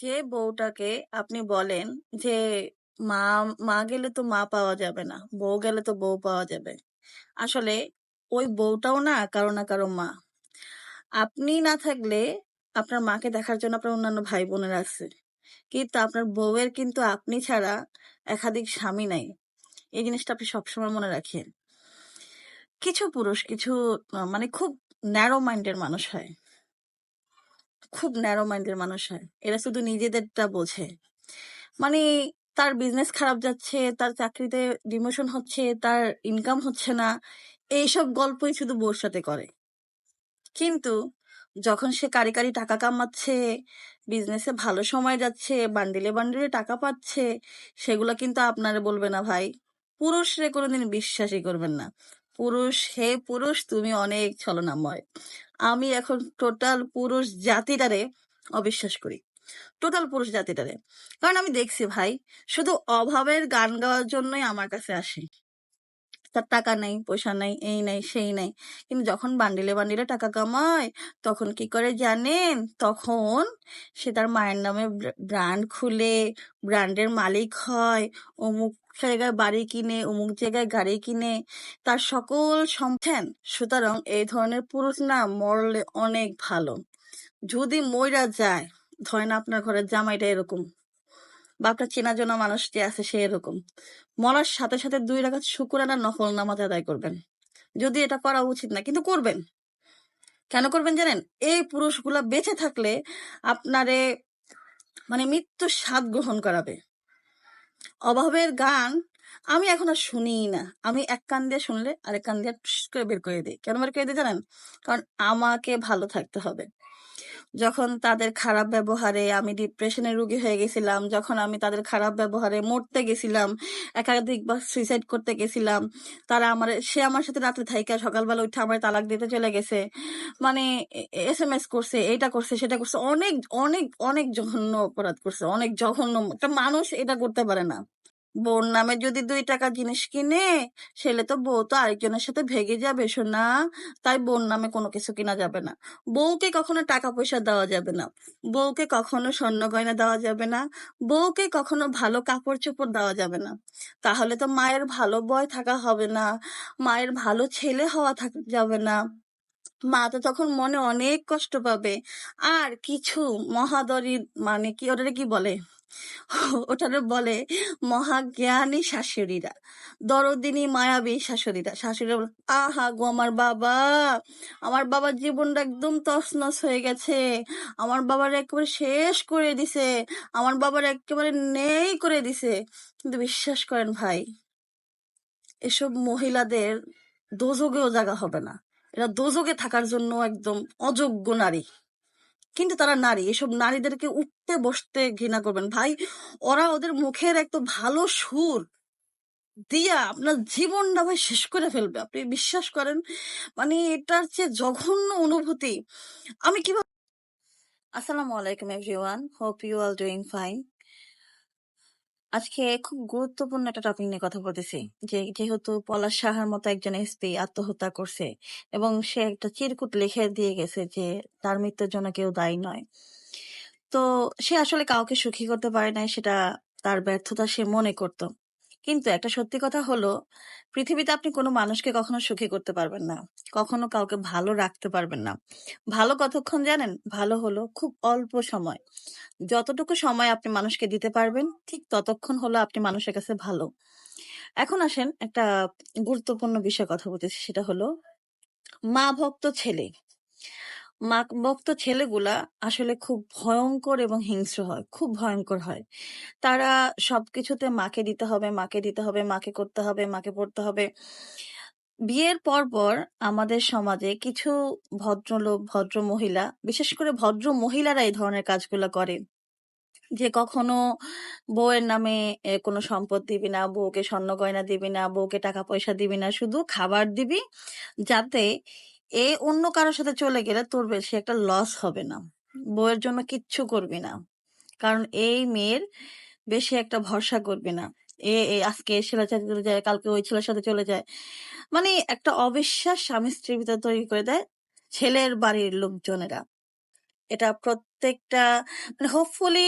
যে বউটাকে আপনি বলেন যে, মা মা গেলে তো মা পাওয়া যাবে না, বউ গেলে তো বউ পাওয়া যাবে। আসলে ওই বউটাও না কারও না কারও মা। আপনি না থাকলে আপনার মাকে দেখার জন্য আপনার অন্যান্য ভাই বোনেরা আছে। কিন্তু আপনার বউয়ের কিন্তু আপনি ছাড়া একাধিক স্বামী নাই। এই জিনিসটা আপনি সবসময় মনে রাখেন। কিছু পুরুষ, কিছু মানে খুব ন্যারো মাইন্ডের মানুষ হয়। খুব ন্যারো মাইন্ডের মানুষ হয়। এরা শুধু নিজেদেরটা বোঝে। মানে তার বিজনেস খারাপ যাচ্ছে, তার চাকরিতে ডিমোশন হচ্ছে, তার ইনকাম হচ্ছে না, এইসব গল্পই শুধু বউর সাথে করে। কিন্তু যখন সে কারি কারি টাকা কামাচ্ছে বিজনেসে ভালো সময় যাচ্ছে বান্ডিলে বান্ডিলে টাকা পাচ্ছে, সেগুলো কিন্তু আপনারে বলবে না, ভাই, পুরুষরে কোনোদিন বিশ্বাসই করবেন না। পুরুষ, হে পুরুষ, তুমি অনেক ছলনাময়। আমি এখন টোটাল পুরুষ জাতিটারে অবিশ্বাস করি। টোটাল পুরুষ জাতিটারে। কারণ আমি দেখছি ভাই, শুধু অভাবের গান গাওয়ার জন্যই আমার কাছে আসে তার টাকা নেই, পয়সা নেই, এই নেই, সেই নেই। কিন্তু যখন বান্ডিলে বান্ডিলে টাকা কামায়, তখন কি করে জানেন? তখন সে তার মায়ের নামে ব্র্যান্ড খুলে, ব্র্যান্ডের মালিক হয়, অমুক জায়গায় বাড়ি কিনে, অমুক জায়গায় গাড়ি কিনে, তার সকল সম্পেন সুতরাং এই ধরনের পুরুষ না মরলে অনেক ভালো। যদি মইরা যায়, ধরেন আপনার ঘরের জামাইটা এরকম, বা আপনার চেনা জানা মানুষ যে আছে সে এরকম মরার সাথে সাথে দুই রাখাত শুকুরানা নফল নামাজ আদায় করবেন। যদি এটা করা উচিত না, কিন্তু করবেন। কেন করবেন জানেন? এই পুরুষগুলা বেঁচে থাকলে আপনারে মানে মৃত্যুর স্বাদ গ্রহণ করাবে। অভাবের গান আমি এখন আর শুনি না। আমি এক কান দিয়ে শুনলে আরেক কান দিয়ে করে বের করে দিই। কেন বের করে দিই জানেন? কারণ আমাকে ভালো থাকতে হবে। যখন তাদের খারাপ ব্যবহারে আমি ডিপ্রেশনে রুগী হয়ে গেছিলাম, যখন আমি তাদের খারাপ ব্যবহারে মরতে গেছিলাম, একাধিকবার সুইসাইড করতে গেছিলাম, তারা আমার, সে আমার সাথে রাত্রে থাইকা সকালবেলা উঠে আমার তালাক দিতে চলে গেছে। মানে এস এম এস করছে, এটা করছে, সেটা করছে, অনেক অনেক অনেক জঘন্য অপরাধ করছে, অনেক জঘন্য, একটা মানুষ এটা করতে পারে না। বোন নামে যদি দুই টাকা জিনিস কিনে, সেলে তো বউ তো আরেকজনের সাথে ভেগে যাবে শোনা তাই বোন নামে কোনো কিছু কিনা যাবে না। বউকে কখনো টাকা পয়সা দেওয়া যাবে না। বউকে কখনো স্বর্ণ গয়না দেওয়া যাবে না। বউকে কখনো ভালো কাপড় চোপড় দেওয়া যাবে না। তাহলে তো মায়ের ভালো বয় থাকা হবে না। মায়ের ভালো ছেলে হওয়া থাকা যাবে না। মা তো তখন মনে অনেক কষ্ট পাবে। আর কিছু মহাদরী মানে কি ওটারে কি বলে? ওটারে বলে মহাজ্ঞানী শাশুড়িরা। দরদিনী মায়াবী শাশুড়িরা। শাশুড়িরা বলে, আহা গো আমার বাবা, আমার বাবার জীবনটা একদম তছনছ হয়ে গেছে। আমার বাবার একেবারে শেষ করে দিছে। আমার বাবার একেবারে নেই করে দিছে। কিন্তু বিশ্বাস করেন ভাই, এসব মহিলাদের দোজগেও জায়গা হবে না। এরা দোজগে থাকার জন্য একদম অযোগ্য নারী। কিন্তু তারা নারী, এসব নারীদেরকে উঠতে বসতে ঘৃণা করবেন। ভাই, ওরা ওদের মুখের একটা ভালো সুর দিয়া আপনার জীবনটা ভাই শেষ করে ফেলবে। আপনি বিশ্বাস করেন? মানে এটার যে জঘন্য অনুভূতি। আমি কীভাবে আসসালামু আলাইকুম everyone hope you are doing fine আজকে খুব গুরুত্বপূর্ণ একটা টপিক নিয়ে কথা বলতেছি। যে যেহেতু পলাশ সাহার মতো একজন এসপি আত্মহত্যা করছে এবং সে একটা চিরকুট লিখে দিয়ে গেছে যে তার মৃত্যুর জন্য কেউ দায়ী নয়। তো সে আসলে কাউকে সুখী করতে পারে নাই, সেটা তার ব্যর্থতা সে মনে করত। কিন্তু একটা সত্যি কথা হলো, পৃথিবীতে আপনি কোনো মানুষকে কখনো সুখী করতে পারবেন না। কখনো কাউকে ভালো রাখতে পারবেন না। ভালো কতক্ষণ জানেন? ভালো হলো খুব অল্প সময়। যতটুকু সময় আপনি মানুষকে দিতে পারবেন, ঠিক ততক্ষণ হলো আপনি মানুষের কাছে ভালো। এখন আসেন একটা গুরুত্বপূর্ণ বিষয় কথা বলতেছি, সেটা হলো মা ভক্ত ছেলে। মা ভক্ত ছেলেগুলা আসলে খুব ভয়ঙ্কর এবং হিংস্র হয়, খুব ভয়ঙ্কর হয়। তারা সবকিছুতে মাকে দিতে হবে, মাকে দিতে হবে, মাকে করতে হবে, মাকে পড়তে হবে। বিয়ের পর পর আমাদের সমাজে কিছু ভদ্রলোক, ভদ্র মহিলা, বিশেষ করে ভদ্র মহিলারা এই ধরনের কাজগুলো করে। যে কখনো বউয়ের নামে কোনো সম্পদ দিবি না, বউকে স্বর্ণ গয়না দিবি না, বউকে টাকা পয়সা দিবি না, শুধু খাবার দিবি যাতে এ অন্য কারোর সাথে চলে গেলে তোর বেশি একটা লস হবে না। বউয়ের জন্য কিচ্ছু করবি না। কারণ এই মেয়ের বেশি একটা ভরসা করবি না। এ এ আজকে এই ছেলের সাথে চলে যায়, কালকে ওই ছেলের সাথে চলে যায়। মানে একটা অবিশ্বাস স্বামী স্ত্রীর ভিতরে তৈরি করে দেয় ছেলের বাড়ির লোকজনেরা। এটা প্রত্যেকটা মানে হোপফুলি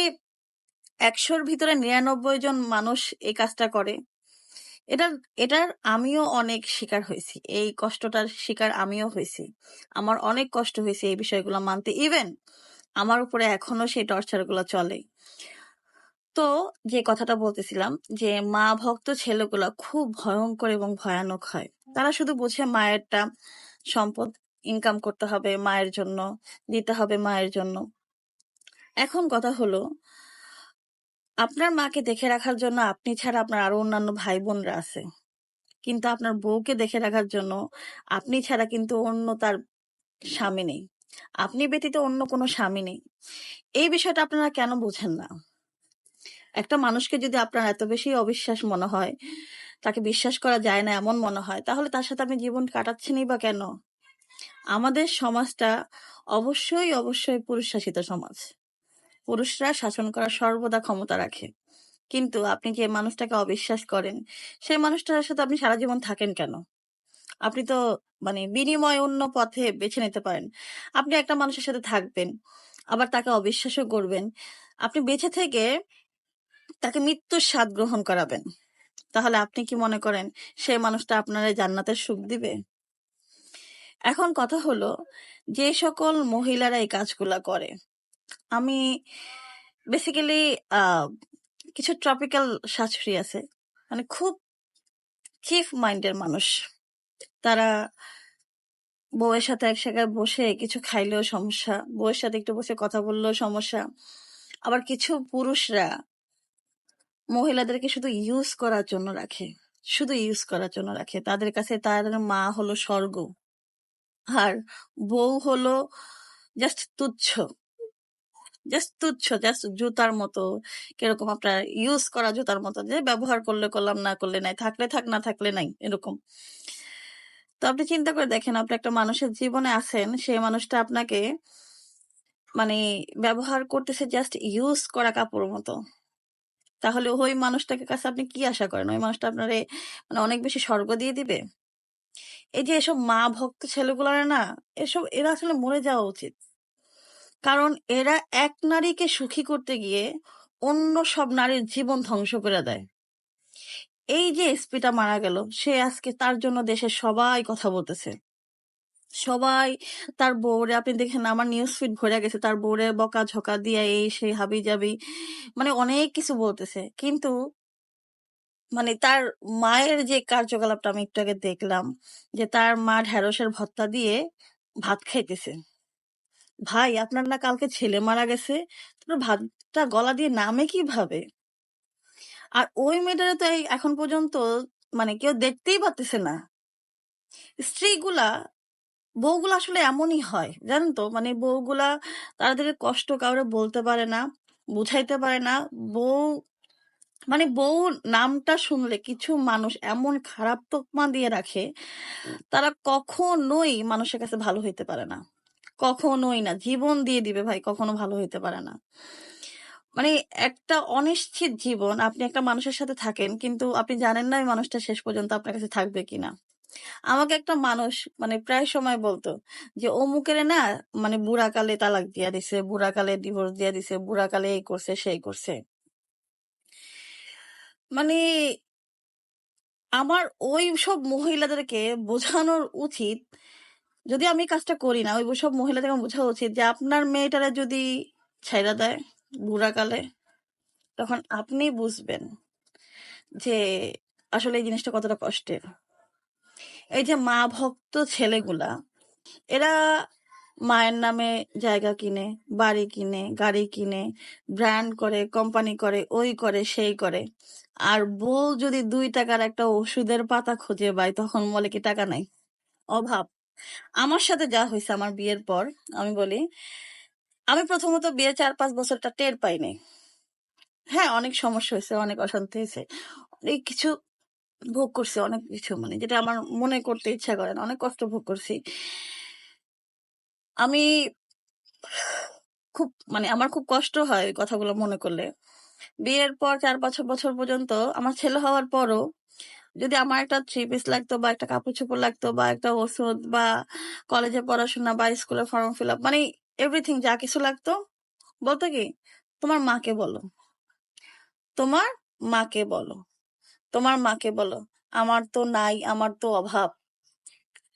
একশোর ভিতরে নিরানব্বই জন মানুষ এই কাজটা করে। এটার এটার আমিও অনেক শিকার হয়েছি। এই কষ্টটার শিকার আমিও হয়েছি। আমার অনেক কষ্ট হয়েছে এই বিষয়গুলো মানতে। ইভেন আমার উপরে এখনও সেই টর্চারগুলো চলে। তো যে কথাটা বলতেছিলাম যে, মা ভক্ত ছেলেগুলো খুব ভয়ঙ্কর এবং ভয়ানক হয়। তারা শুধু বুঝে মায়েরটা সম্পদ ইনকাম করতে হবে, মায়ের জন্য, দিতে হবে মায়ের জন্য। এখন কথা হলো আপনার মাকে দেখে রাখার জন্য আপনি ছাড়া আপনার আরও অন্যান্য ভাই বোনরা আছে। কিন্তু আপনার বউকে দেখে রাখার জন্য আপনি ছাড়া কিন্তু অন্য তার স্বামী নেই। আপনি ব্যতীত অন্য কোনো স্বামী নেই। এই বিষয়টা আপনারা কেন বোঝেন না? একটা মানুষকে যদি আপনার এত বেশি অবিশ্বাস মনে হয়, তাকে বিশ্বাস করা যায় না এমন মনে হয়, তাহলে তার সাথে আপনি জীবন কাটাচ্ছেনই বা কেন? আমাদের সমাজটা অবশ্যই অবশ্যই পুরুষ শাসিত সমাজ। পুরুষরা শাসন করার সর্বদা ক্ষমতা রাখে। কিন্তু আপনি যে মানুষটাকে অবিশ্বাস করেন? সেই মানুষটার সাথে আপনি সারা জীবন থাকেন কেন? আপনি তো মানে বিনিময় অন্য পথে বেছে নিতে পারেন। আপনি একটা মানুষের সাথে থাকবেন, আবার তাকে অবিশ্বাসও করবেন। আপনি বেঁচে থেকে তাকে মৃত্যুর স্বাদ গ্রহণ করাবেন। তাহলে আপনি কি মনে করেন সেই মানুষটা আপনার জান্নাতের সুখ দিবে? এখন কথা হলো, যে সকল মহিলারা এই কাজগুলা করে আমি বেসিক্যালি কিছু ট্রপিক্যাল শাশুড়ি আছে। মানে খুব চিফ মাইন্ডের মানুষ। তারা বউয়ের সাথে এক জায়গায় বসে কিছু খাইলেও সমস্যা, বউয়ের সাথে একটু বসে কথা বললেও সমস্যা। আবার কিছু পুরুষরা মহিলাদেরকে শুধু ইউজ করার জন্য রাখে। শুধু ইউজ করার জন্য রাখে। তাদের কাছে তার মা হলো স্বর্গ। আর বউ হলো জাস্ট তুচ্ছ। জাস্ট তুচ্ছ জাস্ট জুতার মতো। কীরকম আপনার ইউজ করা জুতার মতো যে ব্যবহার করলে করলাম, না করলে নাই, থাকলে থাক, না থাকলে নাই, এরকম। তো আপনি চিন্তা করে দেখেন, আপনি একটা মানুষের জীবনে আছেন, সেই মানুষটা আপনাকে মানে ব্যবহার করতেছে জাস্ট ইউজ করা কাপড় মতো। তাহলে ওই মানুষটাকে কাছে আপনি কি আশা করেন? ওই মানুষটা আপনারে মানে অনেক বেশি স্বর্গ দিয়ে দিবে? এই যে এসব মা ভক্ত ছেলেগুলার না, এসব এরা আসলে মরে যাওয়া উচিত। কারণ এরা এক নারীকে সুখী করতে গিয়ে অন্য সব নারীর জীবন ধ্বংস করে দেয়। এই যে এসপিটা মারা গেল, সে আজকে তার জন্য দেশের সবাই কথা বলতেছে। সবাই, তার বউরে, আপনি দেখেন আমার নিউজ ফিড ভরে গেছে, তার বউরে বকা ঝকা দিয়া এই সেই হাবি যাবি মানে অনেক কিছু বলতেছে। কিন্তু মানে তার মায়ের যে কার্যকলাপটা আমি একটু আগে দেখলাম, যে তার মা ঢেঁড়সের ভত্তা দিয়ে ভাত খাইতেছে। ভাই, আপনার না কালকে ছেলে মারা গেছে ভাতটা গলা দিয়ে নামে কীভাবে? আর ওই মেয়েটারে তো এই এখন পর্যন্ত মানে কেউ দেখতেই পারতেছে না। স্ত্রীগুলা, বউগুলা আসলে এমনই হয়, জানেন তো? মানে বউগুলা তাদের কষ্ট কাউরে বলতে পারে না, বুঝাইতে পারে না। বউ মানে বউ নামটা শুনলে কিছু মানুষ এমন খারাপ তোকমা দিয়ে রাখে, তারা কখনোই মানুষের কাছে ভালো হইতে পারে না। কখনোই না। জীবন দিয়ে দিবে ভাই, কখনো ভালো হইতে পারে না। মানে একটা অনিশ্চিত জীবন, আপনি একটা মানুষের সাথে থাকেন, কিন্তু আপনি জানেন না ওই মানুষটা শেষ পর্যন্ত আপনার কাছে থাকবে কিনা। আমাকে একটা মানুষ মানে প্রায় সময় বলতো যে, অমুকের না মানে বুড়াকালে তালাক দিয়া দিছে বুড়াকালে ডিভোর্স দিয়া দিছে বুড়াকালে এই করছে, সেই করছে। মানে আমার ওই সব মহিলাদেরকে বোঝানোর উচিত যদি আমি কাজটা করি না, ওই সব মহিলাদেরকে বোঝা উচিত যে আপনার মেয়েটারা যদি ছাইরা দেয় বুড়াকালে তখন আপনি বুঝবেন যে আসলে এই জিনিসটা কতটা কষ্টের। এই যে মা ভক্ত ছেলেগুলা, এরা মায়ের নামে জায়গা কিনে, বাড়ি কিনে, গাড়ি কিনে, ব্র্যান্ড করে, কোম্পানি করে, ওই করে, সেই করে। আর বউ যদি দুই টাকার একটা ওষুধের পাতা খুঁজে পায়, তখন বলে কি টাকা নাই? অভাব। আমার সাথে যা হয়েছে আমার বিয়ের পর, আমি বলি, আমি প্রথমত বিয়ে চার পাঁচ বছরটা টের পাইনি। হ্যাঁ অনেক সমস্যা হয়েছে, অনেক অশান্তি হয়েছে, অনেক কিছু ভোগ করছি, অনেক কিছু মানে যেটা আমার মনে করতে ইচ্ছা করে না, অনেক কষ্ট ভোগ করছি। আমি খুব মানে আমার খুব কষ্ট হয় কথাগুলো মনে করলে। বিয়ের পর চার বছর বছর পর্যন্ত আমার ছেলে হওয়ার পরও যদি আমার একটা থ্রি পিস লাগতো বা একটা কাপড় চোপড় লাগতো বা একটা ওষুধ বা কলেজে পড়াশোনা বা স্কুলে ফর্ম ফিল আপ মানে এভরিথিং যা কিছু লাগতো, বলতো কি, তোমার মাকে বলো, তোমার মাকে বলো, তোমার মাকে বলো, আমার তো নাই, আমার তো অভাব।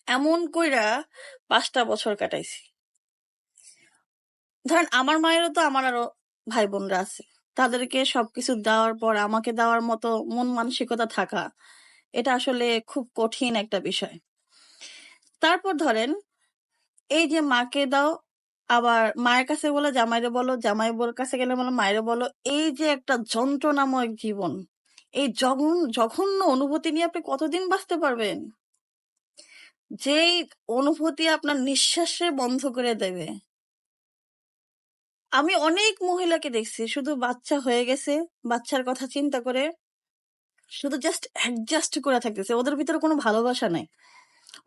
এমন কইরা পাঁচটা বছর কাটাইছি। ধরেন আমার মায়েরও তো আমার আরও ভাই বোনরা আছে, তাদেরকে সবকিছু দেওয়ার পর আমাকে দেওয়ার মতো মন মানসিকতা থাকা এটা আসলে খুব কঠিন একটা বিষয়। তারপর ধরেন, এই যে মাকে দাও, আবার মায়ের কাছে বলো, জামাইরে বলো জামাই বোর কাছে গেলে বলো মায়েরে বলো, এই যে একটা যন্ত্রণাময় জীবন, এই জঘন জঘন্য অনুভূতি নিয়ে আপনি কতদিন বাঁচতে পারবেন? যেই অনুভূতি আপনার নিঃশ্বাসে বন্ধ করে দেবে। আমি অনেক মহিলাকে দেখছি, শুধু বাচ্চা হয়ে গেছে, বাচ্চার কথা চিন্তা করে শুধু জাস্ট অ্যাডজাস্ট করে থাকতেছে, ওদের ভিতরে কোনো ভালোবাসা নাই।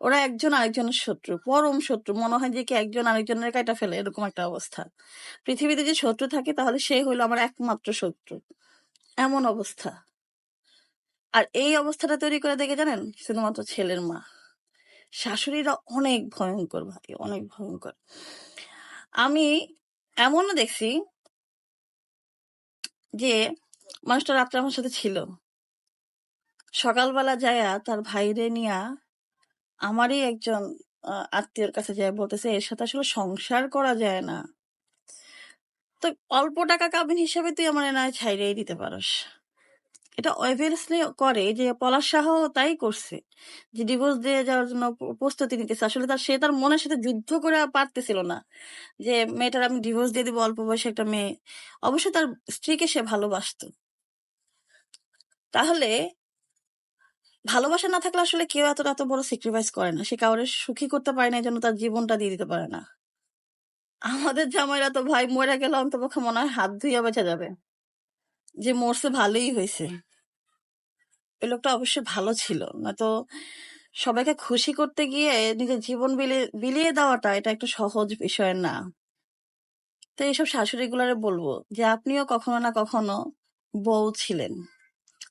ওরা একজন আরেকজনের শত্রু, পরম শত্রু, মনে হয় যে কি একজন আরেকজনের কাটা ফেলে, এরকম একটা অবস্থা। পৃথিবীতে যে শত্রু থাকে, তাহলে সে হইল আমার একমাত্র শত্রু। এমন অবস্থা। আর এই অবস্থাটা তৈরি করে দেখে জানেন? শুধুমাত্র ছেলের মা। শাশুড়িরা অনেক ভয়ঙ্কর ভাই, অনেক ভয়ঙ্কর। আমি এমনও দেখছি যে মানুষটা রাত্রে আমার সাথে ছিল। সকালবেলা যায়া তার ভাইরে নিয়া আমারই একজন আত্মীয়র কাছে যায় বলতেছে, এর সাথে আসলে সংসার করা যায় না। তো অল্প টাকা কাবিন হিসাবে তুই আমার না ছাইরেই দিতে পারস। এটা অবভিয়াসলি করে যে পলাশ শাহ তাই করছে। যে ডিভোর্স দিয়ে যাওয়ার জন্য প্রস্তুতি নিতেছে। আসলে তার, সে তার মনের সাথে যুদ্ধ করে পারতেছিল না যে মেয়েটার আমি ডিভোর্স দিয়ে দিব, অল্প বয়সে একটা মেয়ে। অবশ্যই তার স্ত্রীকে সে ভালোবাসতো। তাহলে ভালোবাসা না থাকলে আসলে কেউ এত এত বড় স্যাক্রিফাইস করে না। সে কাউরে সুখী করতে পারে না, এই জন্য তার জীবনটা দিয়ে দিতে পারে না। আমাদের জামাইরা তো ভাই, মরে গেলে অন্তপক্ষে মনে হয় হাত ধুইয়া বেঁচে যাবে। যে মরছে ভালোই হয়েছে। ওই লোকটা অবশ্যই ভালো ছিল। নয়তো সবাইকে খুশি করতে গিয়ে নিজের জীবন বিলিয়ে বিলিয়ে দেওয়াটা এটা একটা সহজ বিষয় না। তো এইসব শাশুড়ি গুলারে বলব যে, আপনিও কখনো না কখনো বউ ছিলেন।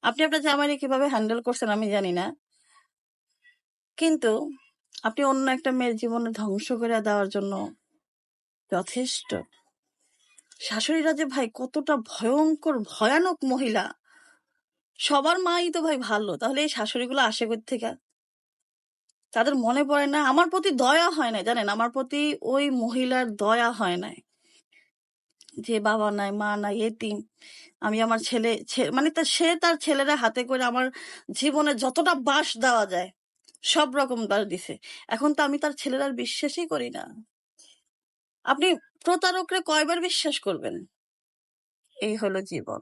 আপনি আপনার জামাইরে কীভাবে হ্যান্ডেল করছেন আমি জানি না। কিন্তু আপনি অন্য একটা মেয়ের জীবনে ধ্বংস করে দেওয়ার জন্য যথেষ্ট। শাশুড়িরা যে ভাই কতটা ভয়ঙ্কর, ভয়ানক মহিলা। সবার মাই তো ভাই ভালো, তাহলে এই শাশুড়িগুলো আসে কোথা থেকে তাদের মনে পড়ে না, আমার প্রতি দয়া হয় না জানেন? আমার প্রতি ওই মহিলার দয়া হয় না যে বাবা নাই, মা নাই এতিম আমি আমার ছেলে মানে তা, সে তার ছেলেরা হাতে করে আমার জীবনে যতটা বাস দেওয়া যায়, সব রকম বাস দিছে। এখন তো আমি তার ছেলেরা বিশ্বাসই করি না। আপনি প্রতারকরে কয়বার বিশ্বাস করবেন? এই হলো জীবন।